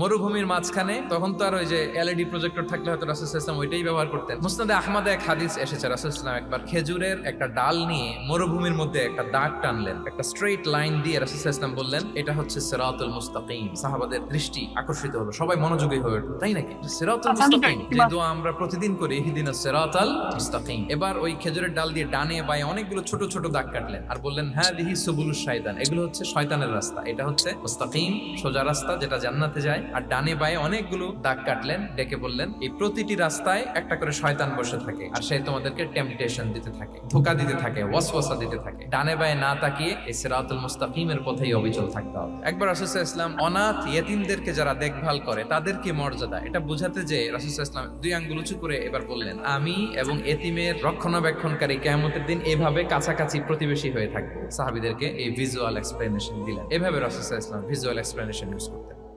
মরুভূমির মাঝখানে তখন তো আর ওই যে এলইডি প্রজেক্টর থাকলে হয়তো রাসুল ইসলাম ওইটাই ব্যবহার করতেন। মুসনাদে আহমদে এক হাদিস এসেছে রাসুল ইসলাম একবার খেজুরের একটা ডাল নিয়ে মরুভূমির মধ্যে একটা দাগ টানলেন একটা স্ট্রেট লাইন দিয়ে রাসুল ইসলাম বললেন এটা হচ্ছে সিরাতুল মুস্তাকিম। সাহাবাদের দৃষ্টি আকর্ষিত হলো সবাই মনোযোগী হয়ে উঠল তাই নাকি? সিরাতুল মুস্তাকিম যে দোয়া আমরা প্রতিদিন করি ইহদিনা সিরাতাল মুস্তাকিম। এবার ওই খেজুরের ডাল দিয়ে ডানে বায়ে অনেকগুলো ছোট ছোট দাগ কাটলেন আর বললেন হ্যাঁ দিহি সুবুলুস শয়তান। এগুলো হচ্ছে শয়তানের রাস্তা এটা হচ্ছে মুস্তাকিম সোজা রাস্তা যেটা জান্নাতে যায়। আর ডানে বায়ে অনেকগুলো দাগ কাটলেন, ডেকে বললেন, এই প্রতিটি রাস্তায় একটা করে শয়তান বসে থাকে আর সে তোমাদেরকে টেম্পটেশন দিতে থাকে, ধোকা দিতে থাকে, ওয়াসওয়াসা দিতে থাকে। ডানে বায়ে না তাকিয়ে এই সিরাতুল মুস্তাকিমের পথেই অবিচল থাকতে হবে। একবার রাসূলুল্লাহ ইসলাম অনাথ ইয়েতিমদেরকে যারা দেখভাল করে তাদেরকে মর্যাদা? এটা বোঝাতে যে রাসূলুল্লাহ ইসলাম দুই আঙ্গুল উঁচু করে এবার বললেন, আমি এবং এতিমের রক্ষণাবেক্ষণকারী কেয়ামতের দিন এভাবে কাছাকাছি প্রতিবেশী হয়ে থাকব। সাহাবিদেরকে এই ভিজুয়াল এক্সপ্লেনেশন দিলেন। এভাবে রাসূলুল্লাহ ইসলাম ভিজুয়াল এক্সপ্লেনেশন ইউজ করতেন।